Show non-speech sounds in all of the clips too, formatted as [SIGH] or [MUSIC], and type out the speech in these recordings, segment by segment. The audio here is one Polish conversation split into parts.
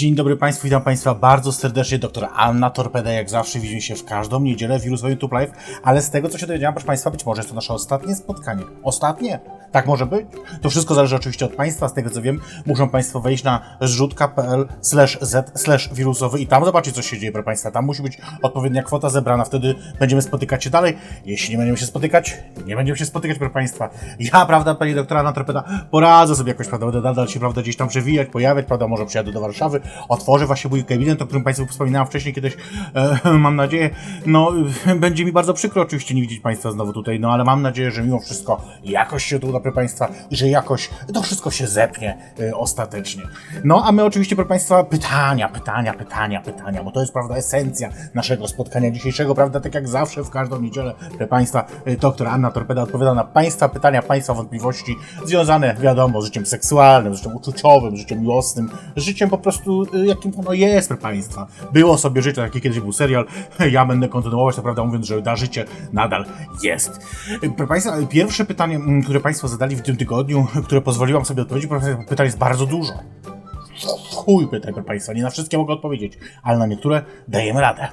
Dzień dobry Państwu, witam Państwa bardzo serdecznie. Doktor Anna Torpeda, jak zawsze, widzimy się w każdą niedzielę w Wirusowy YouTube Live, ale z tego, co się dowiedziałam, proszę Państwa, być może jest to nasze ostatnie spotkanie. Ostatnie? Tak może być? To wszystko zależy oczywiście od Państwa. Z tego, co wiem, muszą Państwo wejść na zrzutka.pl z wirusowy i tam zobaczyć, co się dzieje, proszę Państwa. Tam musi być odpowiednia kwota zebrana, wtedy będziemy spotykać się dalej. Jeśli nie będziemy się spotykać, nie będziemy się spotykać, proszę Państwa. Ja, prawda, Pani doktora Anna Torpeda, poradzę sobie jakoś, prawda, będę nadal się, prawda, gdzieś tam przewijać, pojawiać, prawda, może przyjadę do Warszawy, otworzę właśnie mój gabinet, o którym Państwu wspominałem wcześniej kiedyś, e, [LAUGHS] mam nadzieję, no, [LAUGHS] będzie mi bardzo przykro oczywiście nie widzieć Państwa znowu tutaj, no, ale mam nadzieję, że mimo wszystko jakoś się to uda, proszę Państwa, że jakoś to wszystko się zepnie e, ostatecznie. No, a my oczywiście, proszę Państwa, pytania, pytania, pytania, pytania, bo to jest, prawda, esencja naszego spotkania dzisiejszego, prawda, tak jak zawsze w każdą niedzielę, proszę Państwa, e, doktor Anna Torpeda odpowiada na Państwa pytania, Państwa wątpliwości związane, wiadomo, z życiem seksualnym, z życiem uczuciowym, życiem miłosnym, życiem po prostu, y, jakim ono jest, proszę Państwa. Było sobie życie, taki kiedyś był serial, [LAUGHS] ja będę kontynuować, to prawda, mówiąc, że da życie nadal jest. Proszę Państwa, pierwsze pytanie, mm, które Państwo zadali w tym tygodniu, które pozwoliłam sobie odpowiedzieć, proszę Państwa, pytań jest bardzo dużo. Chuj pytań, proszę Państwa, nie na wszystkie mogę odpowiedzieć, ale na niektóre dajemy radę.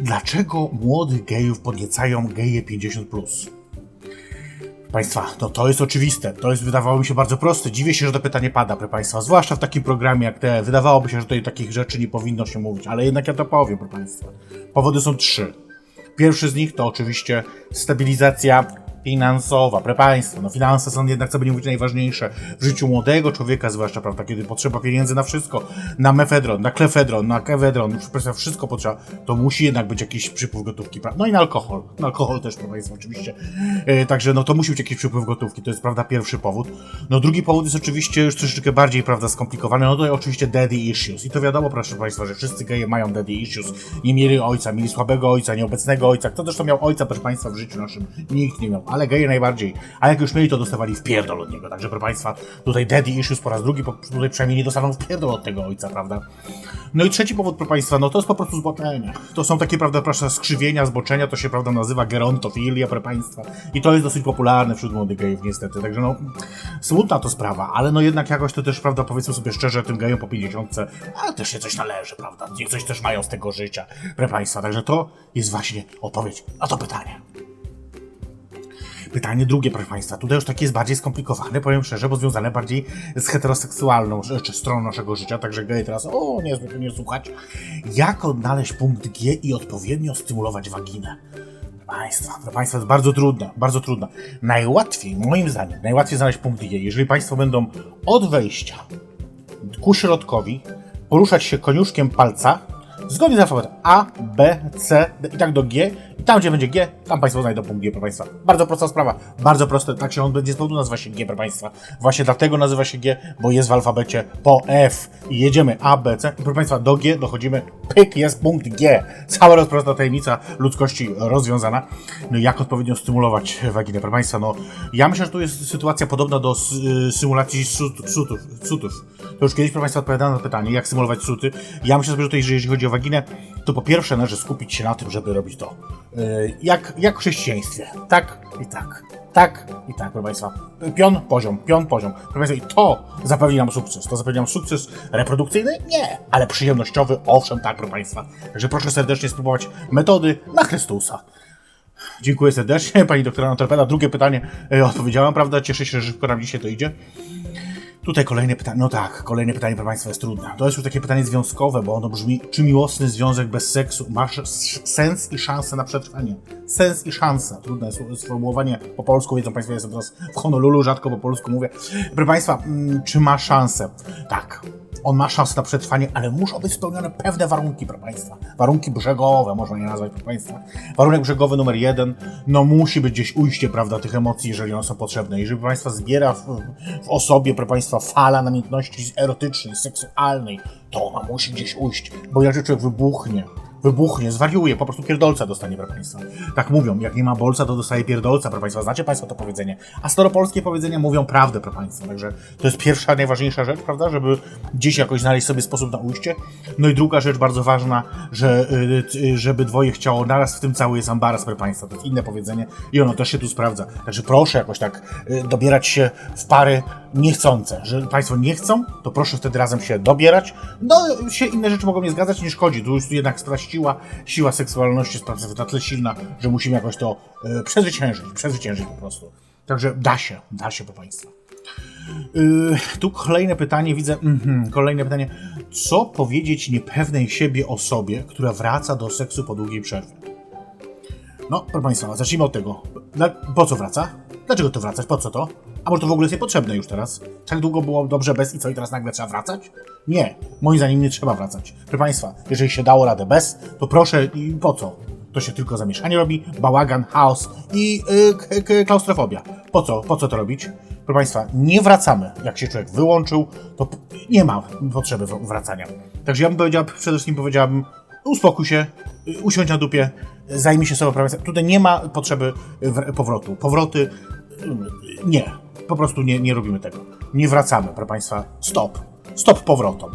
Dlaczego młodych gejów podniecają geje 50+. Plus? Państwa, no to jest oczywiste, to jest wydawało mi się bardzo proste. Dziwię się, że to pytanie pada, proszę Państwa, zwłaszcza w takim programie jak te. Wydawałoby się, że tutaj takich rzeczy nie powinno się mówić, ale jednak ja to powiem, proszę Państwa. Powody są trzy. Pierwszy z nich to oczywiście stabilizacja finansowa. Proszę Państwa, no finanse są jednak, co by nie mówić, najważniejsze w życiu młodego człowieka, zwłaszcza, prawda, kiedy potrzeba pieniędzy na wszystko, na mefedron, na klefedron, na kewedron, proszę wszystko potrzeba, to musi jednak być jakiś przypływ gotówki, prawda? No i na alkohol, na alkohol też, proszę Państwa, oczywiście. E, także, no to musi być jakiś przypływ gotówki, to jest, prawda, pierwszy powód. No drugi powód jest oczywiście już troszeczkę bardziej, prawda, skomplikowany, no to oczywiście daddy issues. I to wiadomo, proszę Państwa, że wszyscy geje mają daddy issues. Nie mieli ojca, mieli słabego ojca, nieobecnego ojca. Kto zresztą miał ojca, proszę Państwa, w życiu naszym? Nikt nie miał, ale geje najbardziej. A jak już mieli, to dostawali w pierdol od niego. Także, proszę Państwa, tutaj daddy issues po raz drugi, tutaj przynajmniej nie dostaną w pierdol od tego ojca, prawda? No i trzeci powód, proszę Państwa, no to jest po prostu zboczenie. To są takie, prawda, proszę, skrzywienia, zboczenia, to się, prawda, nazywa gerontofilia, proszę Państwa. I to jest dosyć popularne wśród młodych gejów, niestety. Także, no, smutna to sprawa, ale no jednak jakoś to też, prawda, powiedzmy sobie szczerze, tym gejom po 50, ale też się coś należy, prawda? Niech coś też mają z tego życia, proszę Państwa. Także to jest właśnie odpowiedź na to pytanie. Pytanie drugie, proszę Państwa. Tutaj już takie jest bardziej skomplikowane, powiem szczerze, bo związane bardziej z heteroseksualną czy stroną naszego życia, także geje teraz, o, nie nie słuchać. Jak odnaleźć punkt G i odpowiednio stymulować waginę? Państwa, proszę Państwa, jest bardzo trudne, bardzo trudne. Najłatwiej, moim zdaniem, najłatwiej znaleźć punkt G, jeżeli Państwo będą od wejścia ku środkowi poruszać się koniuszkiem palca zgodnie z alfabetem A, B, C D, i tak do G. I tam, gdzie będzie G, tam Państwo znajdą punkt G, proszę Państwa. Bardzo prosta sprawa, bardzo proste, tak się on będzie z powodu nazywa się G, proszę Państwa. Właśnie dlatego nazywa się G, bo jest w alfabecie po F. I jedziemy A, B, C i proszę Państwa, do G dochodzimy, pyk, jest punkt G. Cała rozprosta tajemnica ludzkości rozwiązana. No jak odpowiednio stymulować waginę, proszę Państwa, no ja myślę, że tu jest sytuacja podobna do y, symulacji sutów. To już kiedyś, proszę Państwa, odpowiadałem na pytanie, jak symulować suty. Ja myślę sobie, tutaj, że jeżeli chodzi o waginę, to po pierwsze należy skupić się na tym, żeby robić to. Yy, jak, jak w chrześcijaństwie. Tak i tak. Tak i tak, proszę Państwa. Pion, poziom, pion, poziom. Proszę Państwa, i to zapewni nam sukces. To zapewni nam sukces reprodukcyjny? Nie, ale przyjemnościowy? Owszem, tak, proszę Państwa. Także proszę serdecznie spróbować metody na Chrystusa. Dziękuję serdecznie, pani doktora Antorpeda. Drugie pytanie e, odpowiedziałam, prawda? Cieszę się, że szybko nam dzisiaj to idzie. Tutaj kolejne pytanie. No tak, kolejne pytanie, proszę Państwa, jest trudne. To jest już takie pytanie związkowe, bo ono brzmi: czy miłosny związek bez seksu ma sens i szansę na przetrwanie? Sens i szansa. Trudne sformułowanie po polsku, wiedzą Państwo, jestem teraz w Honolulu, rzadko po polsku mówię. Proszę Państwa, mm, czy ma szansę? Tak. On ma szansę na przetrwanie, ale muszą być spełnione pewne warunki, proszę Państwa. Warunki brzegowe, można je nazwać, proszę Państwa. Warunek brzegowy numer jeden, no musi być gdzieś ujście, prawda, tych emocji, jeżeli one są potrzebne. Jeżeli, proszę Państwa, zbiera w, w osobie, proszę Państwa, fala namiętności erotycznej, seksualnej, to ona musi gdzieś ujść, bo inaczej człowiek wybuchnie. Wybuchnie, zwariuje, po prostu pierdolca dostanie, proszę Państwa. Tak mówią, jak nie ma bolca, to dostaje pierdolca, proszę Państwa. Znacie Państwo to powiedzenie. A staropolskie powiedzenia mówią prawdę, proszę Państwa. Także to jest pierwsza, najważniejsza rzecz, prawda, żeby gdzieś jakoś znaleźć sobie sposób na ujście. No i druga rzecz bardzo ważna, że y, y, żeby dwoje chciało naraz, w tym cały jest ambaras, proszę Państwa. To jest inne powiedzenie i ono też się tu sprawdza. Także proszę jakoś tak y, dobierać się w pary niechcące. Że Państwo nie chcą, to proszę wtedy razem się dobierać. No, się inne rzeczy mogą nie zgadzać, nie szkodzi. Tu jest jednak sprawa siła, seksualności jest na tyle silna, że musimy jakoś to e, przezwyciężyć, przezwyciężyć po prostu. Także da się, da się, proszę Państwa. Yy, tu kolejne pytanie, widzę, mhm, kolejne pytanie. Co powiedzieć niepewnej siebie osobie, która wraca do seksu po długiej przerwie? No, proszę Państwa, zacznijmy od tego. Po co wraca? Dlaczego to wracać? Po co to? A może to w ogóle jest niepotrzebne już teraz? Tak długo było dobrze bez i co, i teraz nagle trzeba wracać? Nie, moim zdaniem nie trzeba wracać. Proszę Państwa, jeżeli się dało radę bez, to proszę, i po co? To się tylko zamieszanie robi, bałagan, chaos i yy, klaustrofobia. Po co? Po co to robić? Proszę Państwa, nie wracamy. Jak się człowiek wyłączył, to nie ma potrzeby wracania. Także ja bym powiedział, przede wszystkim powiedziałabym, uspokój się, usiądź na dupie, zajmij się sobą. Państwa. Tutaj nie ma potrzeby wr- powrotu. Powroty y, nie. Po prostu nie, nie robimy tego. Nie wracamy, proszę Państwa. Stop. Stop powrotom.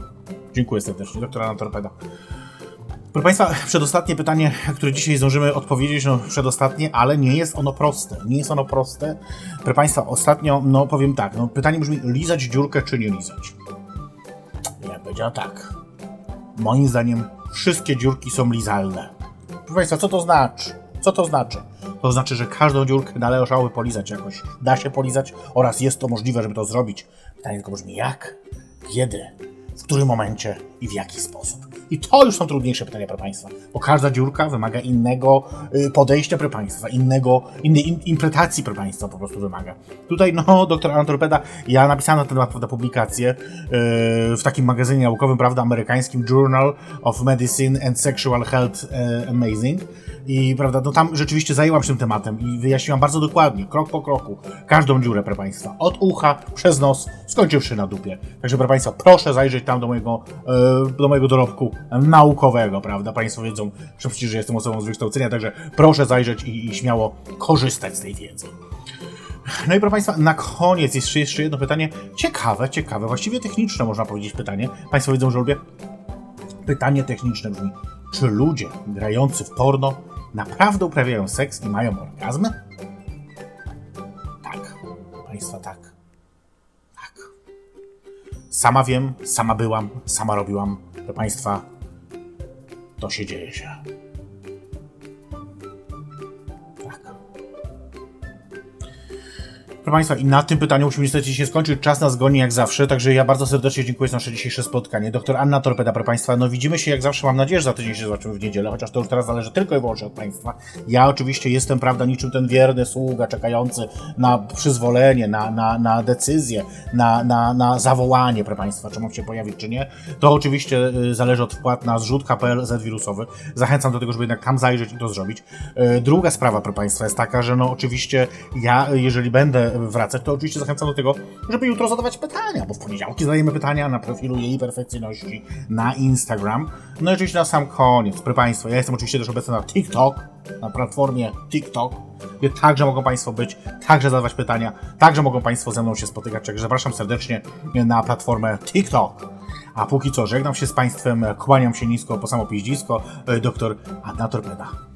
Dziękuję serdecznie, doktora Anna Torpeda. Proszę Państwa, przedostatnie pytanie, które dzisiaj zdążymy odpowiedzieć, no przedostatnie, ale nie jest ono proste. Nie jest ono proste. Proszę Państwa, ostatnio, no powiem tak, no pytanie brzmi, lizać dziurkę czy nie lizać? Ja bym powiedział tak. Moim zdaniem wszystkie dziurki są lizalne. Proszę Państwa, co to znaczy? Co to znaczy? To znaczy, że każdą dziurkę należałoby polizać jakoś. Da się polizać oraz jest to możliwe, żeby to zrobić. Pytanie tylko brzmi jak, kiedy, w którym momencie i w jaki sposób. I to już są trudniejsze pytania, proszę Państwa, bo każda dziurka wymaga innego y, podejścia, proszę Państwa, innego, innej in, interpretacji, proszę Państwa, po prostu wymaga. Tutaj, no, doktor Antorpeda, ja napisałem na ten temat publikację y, w takim magazynie naukowym, prawda, amerykańskim Journal of Medicine and Sexual Health y, Amazing. I prawda, no tam rzeczywiście zajęłam się tym tematem i wyjaśniłam bardzo dokładnie, krok po kroku, każdą dziurę, proszę Państwa. Od ucha, przez nos, skończywszy na dupie. Także, proszę Państwa, proszę zajrzeć tam do mojego, e, do mojego dorobku naukowego, prawda? Państwo wiedzą, przecież że jestem osobą z wykształcenia, także proszę zajrzeć i, i śmiało korzystać z tej wiedzy. No i proszę Państwa, na koniec jest jeszcze jedno pytanie. Ciekawe, ciekawe, właściwie techniczne można powiedzieć pytanie. Państwo wiedzą, że lubię. Pytanie techniczne brzmi: czy ludzie grający w porno naprawdę uprawiają seks i mają orgazmy? Tak, Państwa, tak. Tak. Sama wiem, sama byłam, sama robiłam. Proszę Państwa, to się dzieje się. Proszę Państwa, i na tym pytaniu musimy niestety się skończyć. Czas nas goni jak zawsze, także ja bardzo serdecznie dziękuję za nasze dzisiejsze spotkanie. Doktor Anna Torpeda, proszę Państwa, no widzimy się jak zawsze, mam nadzieję, że za tydzień się zobaczymy w niedzielę, chociaż to już teraz zależy tylko i wyłącznie od Państwa. Ja oczywiście jestem, prawda, niczym ten wierny sługa czekający na przyzwolenie, na, na, na decyzję, na, na, na zawołanie, proszę Państwa, czy mam się pojawić, czy nie. To oczywiście y, zależy od wpłat na zrzut.pl Z-wirusowy. Zachęcam do tego, żeby jednak tam zajrzeć i to zrobić. Y, Druga sprawa, proszę Państwa, jest taka, że no oczywiście ja, jeżeli będę wracać, to oczywiście zachęcam do tego, żeby jutro zadawać pytania, bo w poniedziałki zadajemy pytania na profilu jej perfekcyjności na Instagram. No i oczywiście na sam koniec, proszę Państwa, ja jestem oczywiście też obecny na TikTok, na platformie TikTok, gdzie także mogą Państwo być, także zadawać pytania, także mogą Państwo ze mną się spotykać, także zapraszam serdecznie na platformę TikTok. A póki co żegnam się z Państwem, kłaniam się nisko po samo piździsko, doktor Anna Torpeda.